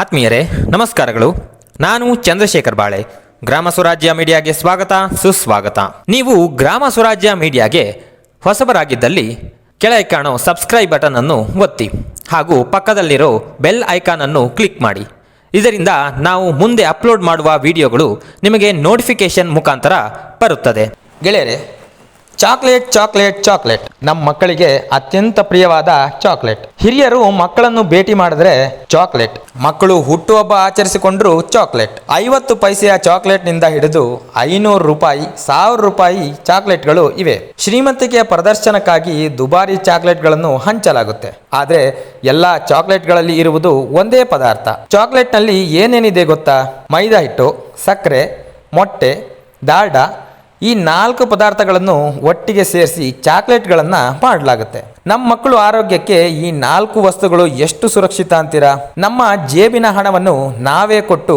ಆತ್ಮೀಯರೇ, ನಮಸ್ಕಾರಗಳು. ನಾನು ಚಂದ್ರಶೇಖರ್ ಬಾಳೆ. ಗ್ರಾಮ ಸ್ವರಾಜ್ಯ ಮೀಡಿಯಾಗೆ ಸ್ವಾಗತ, ಸುಸ್ವಾಗತ. ನೀವು ಗ್ರಾಮ ಸ್ವರಾಜ್ಯ ಮೀಡಿಯಾಗೆ ಹೊಸಬರಾಗಿದ್ದಲ್ಲಿ ಕೆಳಗೆ ಕಾಣೋ ಸಬ್ಸ್ಕ್ರೈಬ್ ಬಟನ್ ಅನ್ನು ಒತ್ತಿ ಹಾಗೂ ಪಕ್ಕದಲ್ಲಿರೋ ಬೆಲ್ ಐಕಾನ್ ಅನ್ನು ಕ್ಲಿಕ್ ಮಾಡಿ. ಇದರಿಂದ ನಾವು ಮುಂದೆ ಅಪ್ಲೋಡ್ ಮಾಡುವ ವಿಡಿಯೋಗಳು ನಿಮಗೆ ನೋಟಿಫಿಕೇಶನ್ ಮುಖಾಂತರ ಬರುತ್ತದೆ. ಗೆಳೆಯರೆ ಚಾಕ್ಲೇಟ್ ಚಾಕ್ಲೇಟ್ ಚಾಕ್ಲೇಟ್. ನಮ್ಮ ಮಕ್ಕಳಿಗೆ ಅತ್ಯಂತ ಪ್ರಿಯವಾದ ಚಾಕ್ಲೇಟ್. ಹಿರಿಯರು ಮಕ್ಕಳನ್ನು ಭೇಟಿ ಮಾಡಿದ್ರೆ ಚಾಕ್ಲೇಟ್. ಮಕ್ಕಳು ಹುಟ್ಟುಹಬ್ಬ ಆಚರಿಸಿಕೊಂಡ್ರು ಚಾಕ್ಲೇಟ್. ಐವತ್ತು ಪೈಸೆಯ ಚಾಕ್ಲೇಟ್ನಿಂದ ಹಿಡಿದು ಐನೂರು ರೂಪಾಯಿ, ಸಾವಿರ ರೂಪಾಯಿ ಚಾಕ್ಲೇಟ್ಗಳು ಇವೆ. ಶ್ರೀಮಂತಿಕೆಯ ಪ್ರದರ್ಶನಕ್ಕಾಗಿ ದುಬಾರಿ ಚಾಕ್ಲೇಟ್ಗಳನ್ನು ಹಂಚಲಾಗುತ್ತೆ. ಆದರೆ ಎಲ್ಲ ಚಾಕ್ಲೇಟ್ಗಳಲ್ಲಿ ಇರುವುದು ಒಂದೇ ಪದಾರ್ಥ. ಚಾಕ್ಲೇಟ್ನಲ್ಲಿ ಏನೇನಿದೆ ಗೊತ್ತಾ? ಮೈದಾ ಹಿಟ್ಟು, ಸಕ್ಕರೆ, ಮೊಟ್ಟೆ ದಾಲ್ಡ ಈ ನಾಲ್ಕು ಪದಾರ್ಥಗಳನ್ನು ಒಟ್ಟಿಗೆ ಸೇರಿಸಿ ಚಾಕ್ಲೇಟ್ಗಳನ್ನು ಮಾಡಲಾಗುತ್ತೆ. ನಮ್ಮ ಮಕ್ಕಳು ಆರೋಗ್ಯಕ್ಕೆ ಈ ನಾಲ್ಕು ವಸ್ತುಗಳು ಎಷ್ಟು ಸುರಕ್ಷಿತ ಅಂತೀರಾ? ನಮ್ಮ ಜೇಬಿನ ಹಣವನ್ನು ನಾವೇ ಕೊಟ್ಟು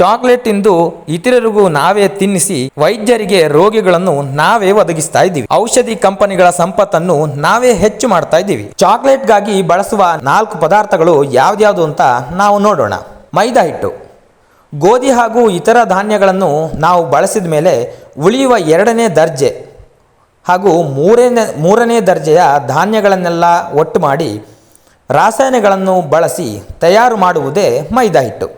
ಚಾಕ್ಲೇಟ್ ಇಂದು ಇತರರಿಗೂ ನಾವೇ ತಿನ್ನಿಸಿ ವೈದ್ಯರಿಗೆ ರೋಗಿಗಳನ್ನು ನಾವೇ ಒದಗಿಸ್ತಾ ಇದ್ದೀವಿ. ಔಷಧಿ ಕಂಪನಿಗಳ ಸಂಪತ್ತನ್ನು ನಾವೇ ಹೆಚ್ಚು ಮಾಡ್ತಾ ಇದ್ದೀವಿ. ಚಾಕ್ಲೇಟ್ಗಾಗಿ ಬಳಸುವ ನಾಲ್ಕು ಪದಾರ್ಥಗಳು ಯಾವ್ದ್ಯಾವ್ದು ಅಂತ ನಾವು ನೋಡೋಣ. ಮೈದಾ ಹಿಟ್ಟು. ಗೋಧಿ ಹಾಗೂ ಇತರ ಧಾನ್ಯಗಳನ್ನು ನಾವು ಬಳಸಿದ ಮೇಲೆ ಉಳಿಯುವ ಎರಡನೇ ದರ್ಜೆ ಹಾಗೂ ಮೂರನೇ ಮೂರನೇ ದರ್ಜೆಯ ಧಾನ್ಯಗಳನ್ನೆಲ್ಲ ಒಟ್ಟು ಮಾಡಿ ರಾಸಾಯನಿಕಗಳನ್ನು ಬಳಸಿ ತಯಾರು ಮಾಡುವುದೇ ಮೈದಾ ಹಿಟ್ಟು.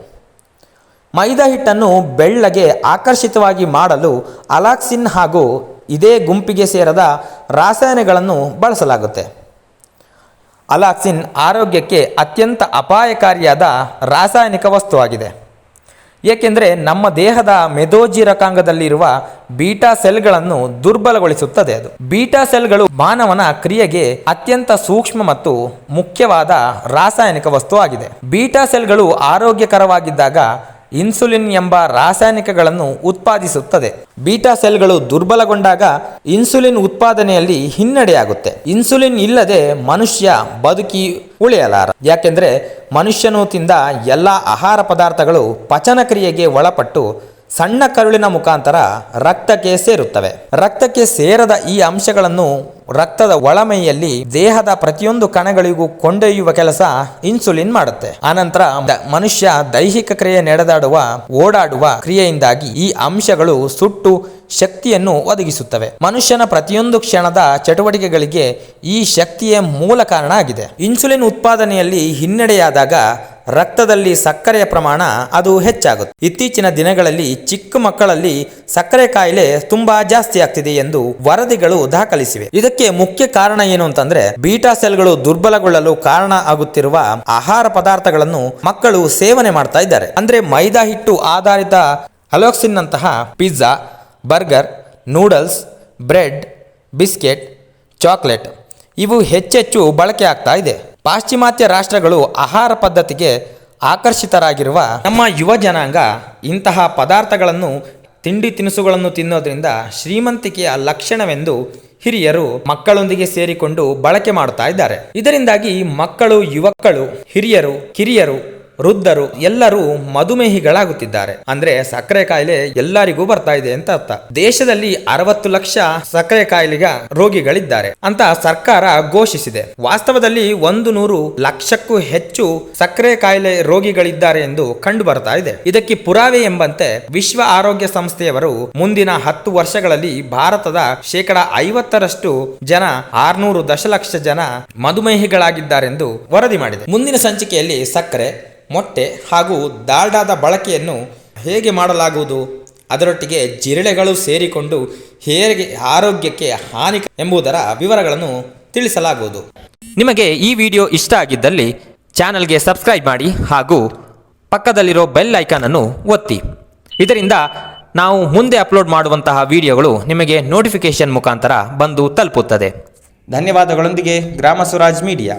ಮೈದಾ ಹಿಟ್ಟನ್ನು ಬೆಳ್ಳಗೆ ಆಕರ್ಷಿತವಾಗಿ ಮಾಡಲು ಅಲಾಕ್ಸಿನ್ ಹಾಗೂ ಇದೇ ಗುಂಪಿಗೆ ಸೇರದ ರಾಸಾಯನಿಕಗಳನ್ನು ಬಳಸಲಾಗುತ್ತೆ. ಅಲಾಕ್ಸಿನ್ ಆರೋಗ್ಯಕ್ಕೆ ಅತ್ಯಂತ ಅಪಾಯಕಾರಿಯಾದ ರಾಸಾಯನಿಕ ವಸ್ತುವಾಗಿದೆ. ಏಕೆಂದರೆ ನಮ್ಮ ದೇಹದ ಮೆದೋಜಿರಕಾಂಗದಲ್ಲಿರುವ ಬೀಟಾ ಸೆಲ್ಗಳನ್ನು ದುರ್ಬಲಗೊಳಿಸುತ್ತದೆ ಅದು. ಬೀಟಾ ಸೆಲ್ಗಳು ಮಾನವನ ಕ್ರಿಯೆಗೆ ಅತ್ಯಂತ ಸೂಕ್ಷ್ಮ ಮತ್ತು ಮುಖ್ಯವಾದ ರಾಸಾಯನಿಕ ವಸ್ತು ಆಗಿದೆ. ಬೀಟಾ ಸೆಲ್ಗಳು ಆರೋಗ್ಯಕರವಾಗಿದ್ದಾಗ ಇನ್ಸುಲಿನ್ ಎಂಬ ರಾಸಾಯನಿಕಗಳನ್ನು ಉತ್ಪಾದಿಸುತ್ತದೆ. ಬೀಟಾ ಸೆಲ್ಗಳು ದುರ್ಬಲಗೊಂಡಾಗ ಇನ್ಸುಲಿನ್ ಉತ್ಪಾದನೆಯಲ್ಲಿ ಹಿನ್ನಡೆಯಾಗುತ್ತೆ. ಇನ್ಸುಲಿನ್ ಇಲ್ಲದೆ ಮನುಷ್ಯ ಬದುಕಿ ಉಳಿಯಲಾರ. ಯಾಕೆಂದರೆ ಮನುಷ್ಯನು ತಿಂದ ಎಲ್ಲ ಆಹಾರ ಪದಾರ್ಥಗಳು ಪಚನಕ್ರಿಯೆಗೆ ಒಳಪಟ್ಟು ಸಣ್ಣ ಕರುಳಿನ ಮುಖಾಂತರ ರಕ್ತಕ್ಕೆ ಸೇರುತ್ತವೆ. ರಕ್ತಕ್ಕೆ ಸೇರದ ಈ ಅಂಶಗಳನ್ನು ರಕ್ತದ ಒಳಮೈಯಲ್ಲಿ ದೇಹದ ಪ್ರತಿಯೊಂದು ಕಣಗಳಿಗೂ ಕೊಂಡೊಯ್ಯುವ ಕೆಲಸ ಇನ್ಸುಲಿನ್ ಮಾಡುತ್ತೆ. ಆನಂತರ ಮನುಷ್ಯ ದೈಹಿಕ ಕ್ರಿಯೆ ನಡೆದಾಡುವ, ಓಡಾಡುವ ಕ್ರಿಯೆಯಿಂದಾಗಿ ಈ ಅಂಶಗಳು ಸುಟ್ಟು ಶಕ್ತಿಯನ್ನು ಒದಗಿಸುತ್ತವೆ. ಮನುಷ್ಯನ ಪ್ರತಿಯೊಂದು ಕ್ಷಣದ ಚಟುವಟಿಕೆಗಳಿಗೆ ಈ ಶಕ್ತಿಯೇ ಮೂಲ ಕಾರಣ ಆಗಿದೆ. ಇನ್ಸುಲಿನ್ ಉತ್ಪಾದನೆಯಲ್ಲಿ ಹಿನ್ನಡೆಯಾದಾಗ ರಕ್ತದಲ್ಲಿ ಸಕ್ಕರೆಯ ಪ್ರಮಾಣ ಅದು ಹೆಚ್ಚಾಗುತ್ತೆ. ಇತ್ತೀಚಿನ ದಿನಗಳಲ್ಲಿ ಚಿಕ್ಕ ಮಕ್ಕಳಲ್ಲಿ ಸಕ್ಕರೆ ಕಾಯಿಲೆ ತುಂಬಾ ಜಾಸ್ತಿ ಆಗ್ತಿದೆ ಎಂದು ವರದಿಗಳು ದಾಖಲಿಸಿವೆ. ಇದಕ್ಕೆ ಮುಖ್ಯ ಕಾರಣ ಏನು ಅಂತಂದ್ರೆ ಬೀಟಾ ಸೆಲ್ಗಳು ದುರ್ಬಲಗೊಳ್ಳಲು ಕಾರಣ ಆಗುತ್ತಿರುವ ಆಹಾರ ಪದಾರ್ಥಗಳನ್ನು ಮಕ್ಕಳು ಸೇವನೆ ಮಾಡ್ತಾ ಇದ್ದಾರೆ. ಅಂದ್ರೆ ಮೈದಾ ಹಿಟ್ಟು ಆಧಾರಿತ ಅಲೋಕ್ಸಿನ್ ನಂತಹ pizza, burger, noodles, bread, biscuit, chocolate ಇವು ಹೆಚ್ಚೆಚ್ಚು ಬಳಕೆ ಆಗ್ತಾ ಇದೆ. ಪಾಶ್ಚಿಮಾತ್ಯ ರಾಷ್ಟ್ರಗಳು ಆಹಾರ ಪದ್ಧತಿಗೆ ಆಕರ್ಷಿತರಾಗಿರುವ ನಮ್ಮ ಯುವ ಜನಾಂಗ ಇಂತಹ ಪದಾರ್ಥಗಳನ್ನು, ತಿಂಡಿ ತಿನಿಸುಗಳನ್ನು ತಿನ್ನೋದ್ರಿಂದ ಶ್ರೀಮಂತಿಕೆಯ ಲಕ್ಷಣವೆಂದು ಹಿರಿಯರು ಮಕ್ಕಳೊಂದಿಗೆ ಸೇರಿಕೊಂಡು ಬಳಕೆ ಮಾಡುತ್ತಾ ಇದ್ದಾರೆ. ಇದರಿಂದಾಗಿ ಮಕ್ಕಳು, ಯುವಕಳು, ಹಿರಿಯರು, ಕಿರಿಯರು ವೃದ್ಧರು ಎಲ್ಲರೂ ಮಧುಮೇಹಿಗಳಾಗುತ್ತಿದ್ದಾರೆ. ಅಂದ್ರೆ ಸಕ್ಕರೆ ಕಾಯಿಲೆ ಎಲ್ಲರಿಗೂ ಬರ್ತಾ ಇದೆ ಅಂತ ಅರ್ಥ. ದೇಶದಲ್ಲಿ ಅರವತ್ತು ಲಕ್ಷ ಸಕ್ಕರೆ ಕಾಯಿಲೆಗ ರೋಗಿಗಳಿದ್ದಾರೆ ಅಂತ ಸರ್ಕಾರ ಘೋಷಿಸಿದೆ. ವಾಸ್ತವದಲ್ಲಿ ಒಂದು ನೂರು ಲಕ್ಷಕ್ಕೂ ಹೆಚ್ಚು ಸಕ್ಕರೆ ಕಾಯಿಲೆ ರೋಗಿಗಳಿದ್ದಾರೆ ಎಂದು ಕಂಡು ಬರ್ತಾ ಇದೆ. ಇದಕ್ಕೆ ಪುರಾವೆ ಎಂಬಂತೆ ವಿಶ್ವ ಆರೋಗ್ಯ ಸಂಸ್ಥೆಯವರು ಮುಂದಿನ ಹತ್ತು ವರ್ಷಗಳಲ್ಲಿ ಭಾರತದ ಶೇಕಡ ಐವತ್ತರಷ್ಟು ಜನ ಆರ್ನೂರು ದಶಲಕ್ಷ ಜನ ಮಧುಮೇಹಿಗಳಾಗಿದ್ದಾರೆಂದು ವರದಿ ಮಾಡಿದೆ. ಮುಂದಿನ ಸಂಚಿಕೆಯಲ್ಲಿ ಸಕ್ಕರೆ ಮೊಟ್ಟೆ ಹಾಗೂ ದಾಲ್ಡಾದ ಬಳಕೆಯನ್ನು ಹೇಗೆ ಮಾಡಲಾಗುವುದು? ಅದರೊಟ್ಟಿಗೆ ಜಿರಳೆಗಳು ಸೇರಿಕೊಂಡು ಹೇಗೆ ಆರೋಗ್ಯಕ್ಕೆ ಹಾನಿ ಎಂಬುದರ ವಿವರಗಳನ್ನು ತಿಳಿಸಲಾಗುವುದು. ನಿಮಗೆ ಈ ವಿಡಿಯೋ ಇಷ್ಟ ಆಗಿದ್ದಲ್ಲಿ ಚಾನಲ್ಗೆ ಸಬ್ಸ್ಕ್ರೈಬ್ ಮಾಡಿ ಹಾಗೂ ಪಕ್ಕದಲ್ಲಿರೋ ಬೆಲ್ ಐಕಾನ್ ಅನ್ನು ಒತ್ತಿ. ಇದರಿಂದ ನಾವು ಮುಂದೆ ಅಪ್ಲೋಡ್ ಮಾಡುವಂತಹ ವಿಡಿಯೋಗಳು ನಿಮಗೆ ನೋಟಿಫಿಕೇಶನ್ ಮುಖಾಂತರ ಬಂದು ತಲುಪುತ್ತದೆ. ಧನ್ಯವಾದಗಳೊಂದಿಗೆ ಗ್ರಾಮ ಸ್ವರಾಜ್ ಮೀಡಿಯಾ.